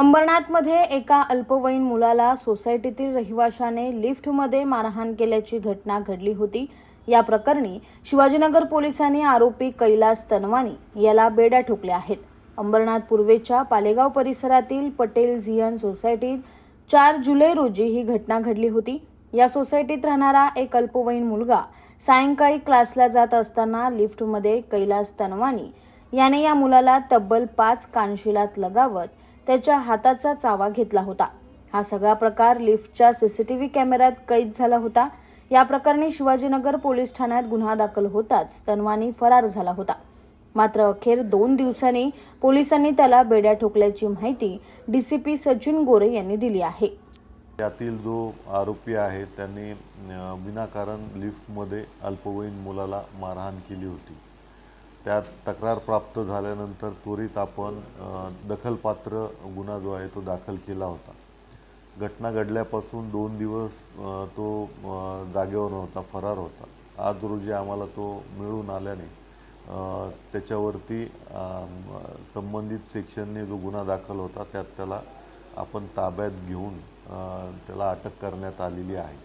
अंबरनाथमध्ये एका अल्पवयीन मुलाला सोसायटीतील रहिवाशाने लिफ्टमध्ये मारहाण केल्याची घटना घडली होती. या प्रकरणी शिवाजीनगर पोलिसांनी आरोपी कैलास तनवानी याला बेड्या ठोकल्या आहेत. अंबरनाथ पूर्वेच्या पालेगाव परिसरातील पटेल झियन सोसायटीत चार जुलै रोजी ही घटना घडली होती. या सोसायटीत राहणारा एक अल्पवयीन मुलगा सायंकाळी क्लासला जात असताना लिफ्टमध्ये कैलास तनवानी याने या मुलाला तब्बल पाच कानशिलात लगावत त्याच्या हाताचा चावा घेतला होता. हा सगळा प्रकार लिफ्टच्या सीसीटीव्ही कॅमेऱ्यात कैद झाला होता. या प्रकरणी शिवाजीनगर पोलीस ठाण्यात गुन्हा दाखल होताच तन्वानी फरार झाला होता. मात्र अखेर दोन दिवसांनी पोलिसांनी त्याला बेड्या ठोकल्याची माहिती डीसीपी सचिन गोरे यांनी दिली आहे. त्यातील जो आरोपी आहे त्यांनी विनाकारण लिफ्टमध्ये अल्पवयीन मुलाला मारहाण केली होती. त्यात तक्रार प्राप्त झाल्यानंतर त्वरित आपण दखलपात्र गुन्हा जो आहे तो दाखल केला होता. घटना घडल्यापासून दोन दिवस तो जागेवर नव्हता फरार होता. आज रोजी आम्हाला तो मिळून आल्याने त्याच्यावरती संबंधित सेक्शनने जो गुन्हा दाखल होता त्यात त्याला आपण ताब्यात घेऊन त्याला अटक करण्यात आलेली आहे.